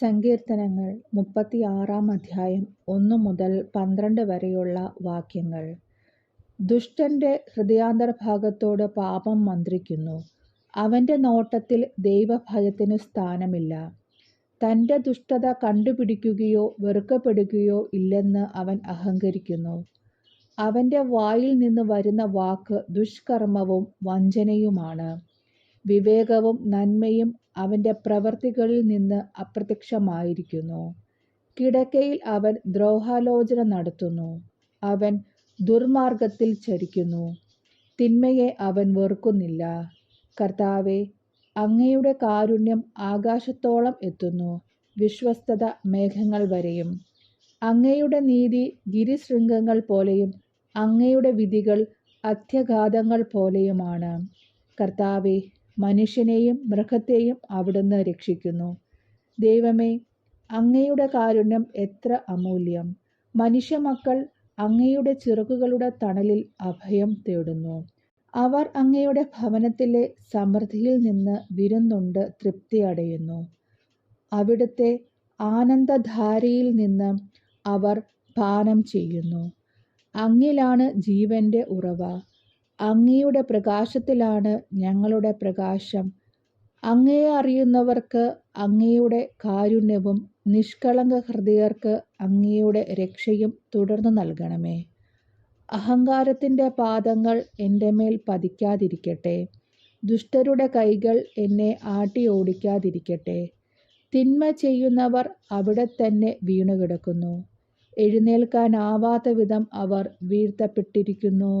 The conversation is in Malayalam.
സങ്കീർത്തനങ്ങൾ മുപ്പത്തിയാറാം അധ്യായം ഒന്നു മുതൽ പന്ത്രണ്ട് വരെയുള്ള വാക്യങ്ങൾ. ദുഷ്ടന്റെ ഹൃദയാന്തർഭാഗത്തോട് പാപം മന്ത്രിക്കുന്നു. അവന്റെ നോട്ടത്തിൽ ദൈവഭയത്തിനു സ്ഥാനമില്ല. തന്റെ ദുഷ്ടത കണ്ടുപിടിക്കുകയോ വെറുക്കപ്പെടുകയോ ഇല്ലെന്ന് അവൻ അഹങ്കരിക്കുന്നു. അവന്റെ വായിൽ നിന്ന് വരുന്ന വാക്ക് ദുഷ്കർമ്മവും വഞ്ചനയുമാണ്. വിവേകവും നന്മയും അവന്റെ പ്രവൃത്തികളിൽ നിന്ന് അപ്രത്യക്ഷമായിരിക്കുന്നു. കിടക്കയിൽ അവൻ ദ്രോഹാലോചന നടത്തുന്നു. അവൻ ദുർമാർഗത്തിൽ ചരിക്കുന്നു. തിന്മയെ അവൻ വെറുക്കുന്നില്ല. കർത്താവെ അങ്ങയുടെ കാരുണ്യം ആകാശത്തോളം എത്തുന്നു. വിശ്വസ്തത മേഘങ്ങൾ വരെയും. അങ്ങയുടെ നീതി ഗിരിശൃംഗങ്ങൾ പോലെയും അങ്ങയുടെ വിധികൾ അത്യഘാതങ്ങൾ പോലെയുമാണ്. കർത്താവെ മനുഷ്യനെയും മൃഗത്തെയും അവിടുന്ന് രക്ഷിക്കുന്നു. ദൈവമേ അങ്ങയുടെ കാരുണ്യം എത്ര അമൂല്യം. മനുഷ്യമക്കൾ അങ്ങയുടെ ചിറകുകളുടെ തണലിൽ അഭയം തേടുന്നു. അവർ അങ്ങയുടെ ഭവനത്തിലെ സമൃദ്ധിയിൽ നിന്ന് വിരുന്നുണ്ട് തൃപ്തി അടയുന്നു. അവിടുത്തെ ആനന്ദധാരയിൽ നിന്ന് അവർ പാനം ചെയ്യുന്നു. അങ്ങിലാണ് ജീവന്റെ ഉറവ. അങ്ങയുടെ പ്രകാശത്തിലാണ് ഞങ്ങളുടെ പ്രകാശം. അങ്ങയെ അറിയുന്നവർക്ക് അങ്ങയുടെ കാരുണ്യവും നിഷ്കളങ്ക ഹൃദയർക്ക് അങ്ങയുടെ രക്ഷയും തുടർന്നു നൽകണമേ. അഹങ്കാരത്തിന്റെ പാദങ്ങൾ എന്റെ മേൽ പതിക്കാതിരിക്കട്ടെ. ദുഷ്ടരുടെ കൈകൾ എന്നെ ആട്ടി ഓടിക്കാതിരിക്കട്ടെ. തിന്മ ചെയ്യുന്നവർ അവിടെ തന്നെ വീണുകിടക്കുന്നു. എഴുന്നേൽക്കാനാവാത്ത വിധം അവർ വീഴ്ത്തപ്പെട്ടിരിക്കുന്നു.